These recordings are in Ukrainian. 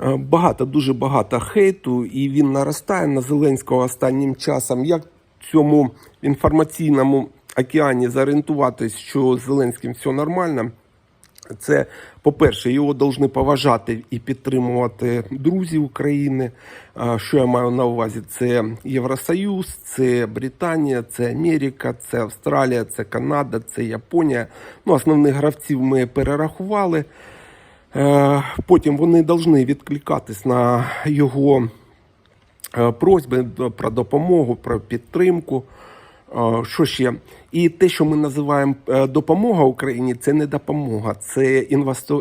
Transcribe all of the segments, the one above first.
Е, Багато, дуже багато хейту, і він наростає на Зеленського останнім часом. Як цьому інформаційному океані зорієнтуватись, що з Зеленським все нормально? Це, по-перше, його повинні поважати і підтримувати друзі України. Що я маю на увазі? Це Євросоюз, це Британія, це Америка, це Австралія, це Канада, це Японія. Ну, основних гравців ми перерахували. Е, Потім вони повинні відкликатись на його е, просьби про допомогу, про підтримку. Е, Що ще? І те, що ми називаємо допомога Україні, це не допомога, це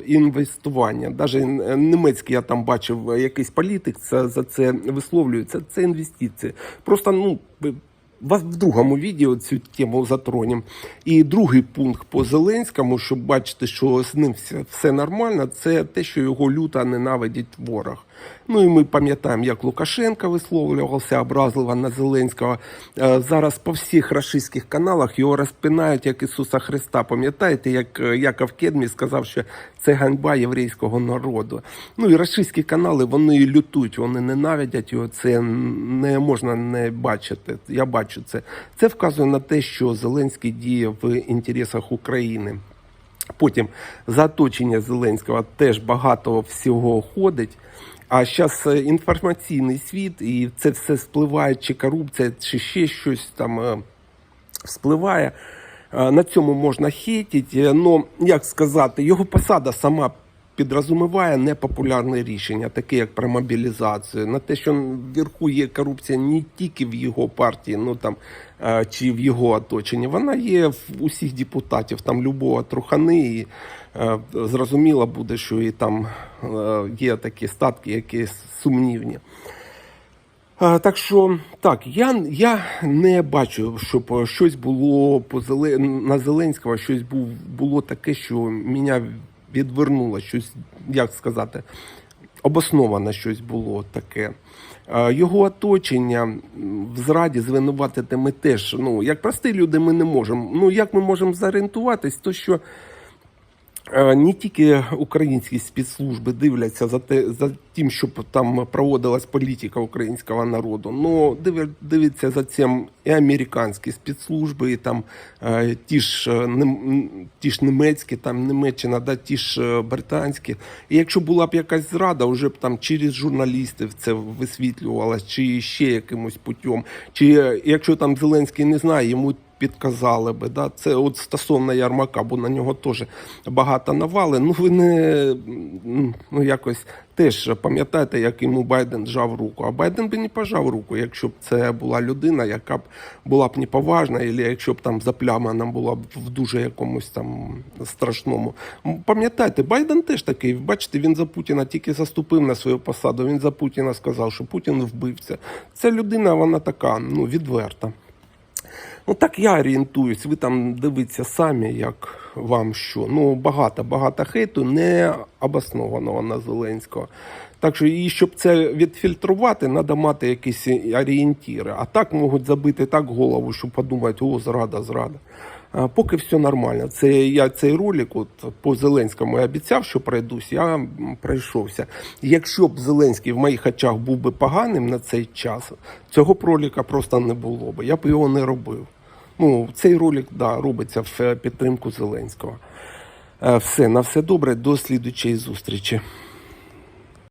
інвестування. Навіть німецький я там бачив, якийсь політик це, за це висловлюється. Це інвестиції. Просто ну. В другому відео цю тему затронемо. І другий пункт по Зеленському, щоб бачити, що з ним все, нормально, це те, що його люто ненавидить ворог. Ну і ми пам'ятаємо, як Лукашенко висловлювався образливо на Зеленського. Е, Зараз по всіх рашистських каналах його розпинають як Ісуса Христа. Пам'ятаєте, як е, Яков Кедмі сказав, що це ганьба єврейського народу. Ну і рашистські канали вони лютують, вони ненавидять його. Це не можна не бачити. Я бачу це. Це вказує на те, що Зеленський діє в інтересах України. Потім за оточення Зеленського теж багато всього ходить. А зараз інформаційний світ, і це все спливає, чи корупція, чи ще щось там е, спливає. Е, На цьому можна хейтити. Ну, як сказати, його посада сама підрозуміває непопулярне рішення, таке як про мобілізацію. На те, що вверху є корупція не тільки в його партії, ну там е, чи в його оточенні. Вона є в усіх депутатів, там любого трухани. І, е, зрозуміло буде, що і там е, є такі статки, які сумнівні. Так що так, я, я не бачу, щоб щось було по на Зеленського, щось був, було таке, що мене відвернуло, щось, як сказати, обосноване щось було таке. Його оточення в зраді звинуватити ми теж. Ну, як прості люди, ми не можемо. Ну, як ми можемо зорієнтуватись, то що не тільки українські спецслужби дивляться за те за тим, щоб там проводилась політика українського народу. Дивля- дивляться за цим і американські спецслужби, і там е, ті ж е, ті ж німецькі, там Німеччина, да, ті ж е, британські. І якщо була б якась зрада, вже б там через журналістів це висвітлювалось, чи ще якимось путем, чи якщо там Зеленський не знає, йому підказали би. Да? Це от стосовно Ярмака, бо на нього теж багато навали. Ну ви не ну, якось теж пам'ятаєте, як йому Байден жав руку. А Байден би не пожав руку, якщо б це була людина, яка б була б неповажна, або якщо б там заплямана була б в дуже якомусь там страшному. М, Пам'ятаєте, Байден теж такий. Бачите, він за Путіна тільки заступив на свою посаду. Він за Путіна сказав, що Путін вбивця. Ця людина, вона така, ну відверта. Ну так я орієнтуюсь. Ви там дивіться самі, як вам що. Ну багато, багато хейту не обоснованого на Зеленського. Так що, і щоб це відфільтрувати, треба мати якісь орієнтіри. А так можуть забити так голову, що подумають, о, зрада, зрада. Поки все нормально. Це я цей ролик от по Зеленському я обіцяв, що пройдусь. Я пройшовся. Якщо б Зеленський в моїх очах був би поганим на цей час, цього ролика просто не було б. Я б його не робив. Ну, цей ролик да, робиться в підтримку Зеленського. Е, Все, на все добре, до слідучої зустрічі.